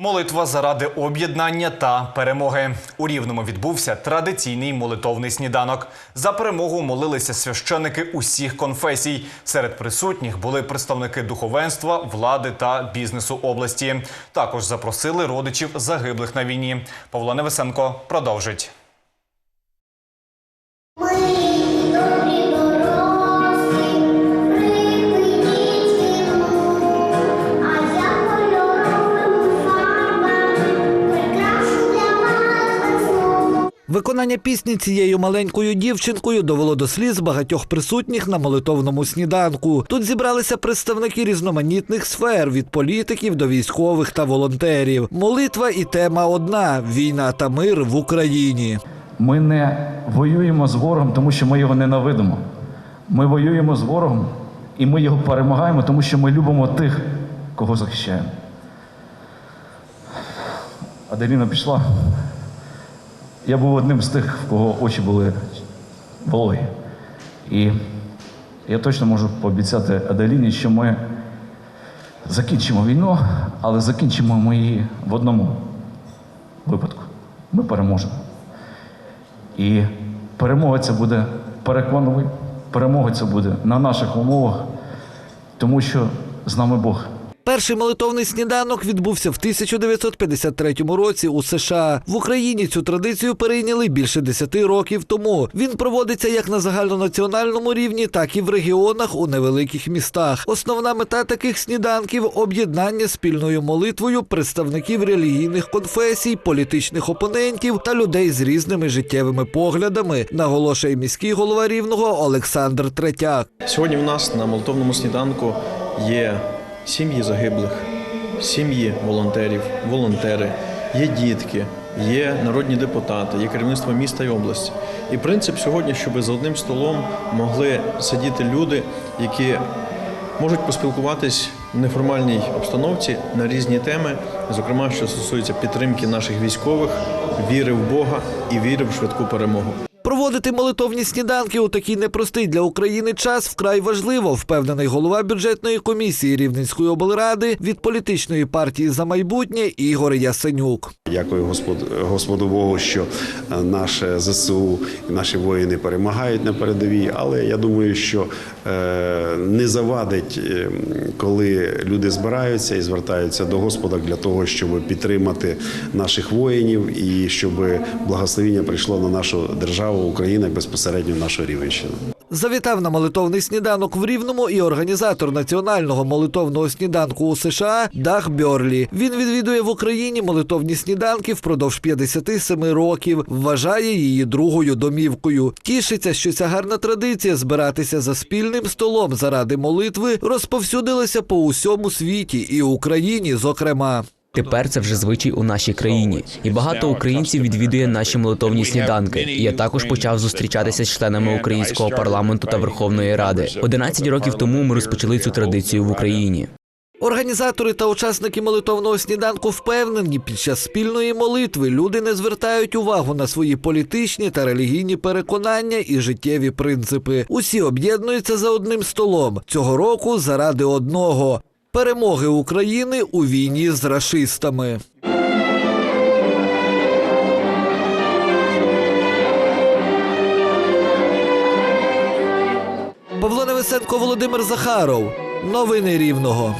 Молитва заради об'єднання та перемоги. У Рівному відбувся традиційний молитовний сніданок. За перемогу молилися священики усіх конфесій. Серед присутніх були представники духовенства, влади та бізнесу області. Також запросили родичів загиблих на війні. Павло Невесенко продовжить. Виконання пісні цією маленькою дівчинкою довело до сліз багатьох присутніх на молитовному сніданку. Тут зібралися представники різноманітних сфер від політиків до військових та волонтерів. Молитва і тема одна війна та мир в Україні. Ми не воюємо з ворогом, тому що ми його ненавидимо. Ми воюємо з ворогом і ми його перемагаємо, тому що ми любимо тих, кого захищаємо. Аделіна пішла. Я був одним з тих, в кого очі були вологі. І я точно можу пообіцяти Аделіні, що ми закінчимо війну, але закінчимо ми її в одному випадку. Ми переможемо. І перемога це буде переконливий, перемога це буде на наших умовах, тому що з нами Бог. Перший молитовний сніданок відбувся в 1953 році у США. В Україні цю традицію перейняли більше 10 років тому. Він проводиться як на загальнонаціональному рівні, так і в регіонах у невеликих містах. Основна мета таких сніданків об'єднання спільною молитвою представників релігійних конфесій, політичних опонентів та людей з різними життєвими поглядами, наголошує міський голова рівного Олександр Третяк. Сьогодні в нас на молитовному сніданку є сім'ї загиблих, сім'ї волонтерів, волонтери, є дітки, є народні депутати, є керівництво міста і області. І принцип сьогодні, щоб за одним столом могли сидіти люди, які можуть поспілкуватись в неформальній обстановці на різні теми, зокрема, що стосується підтримки наших військових, віри в Бога і віри в швидку перемогу. Проводити молитовні сніданки у такий непростий для України час вкрай важливо, впевнений голова бюджетної комісії Рівненської облради від політичної партії за майбутнє Ігор Ясенюк. Дякую Господу, Господу Богу, що е, наше ЗСУ і наші воїни перемагають на передовій. Але я думаю, що е, не завадить, е, коли люди збираються і звертаються до Господа для того, щоб підтримати наших воїнів і щоб благословіння прийшло на нашу державу Україна безпосередньо в нашу Рівенщину. Завітав на молитовний сніданок в Рівному і організатор національного молитовного сніданку у США Дах Бьорлі. Він відвідує в Україні молитовні сніданки впродовж 57 років. Вважає її другою домівкою. Тішиться, що ця гарна традиція збиратися за спільним столом заради молитви розповсюдилася по усьому світі і Україні, зокрема. Тепер це вже звичай у нашій країні, і багато українців відвідує наші молитовні сніданки. Я також почав зустрічатися з членами українського парламенту та Верховної Ради. 11 років тому ми розпочали цю традицію в Україні. Організатори та учасники молитовного сніданку впевнені, під час спільної молитви люди не звертають увагу на свої політичні та релігійні переконання і життєві принципи. Усі об'єднуються за одним столом цього року заради одного перемоги України у війні з расистами. Павло Невесенко, Володимир Захаров. Новини Рівного.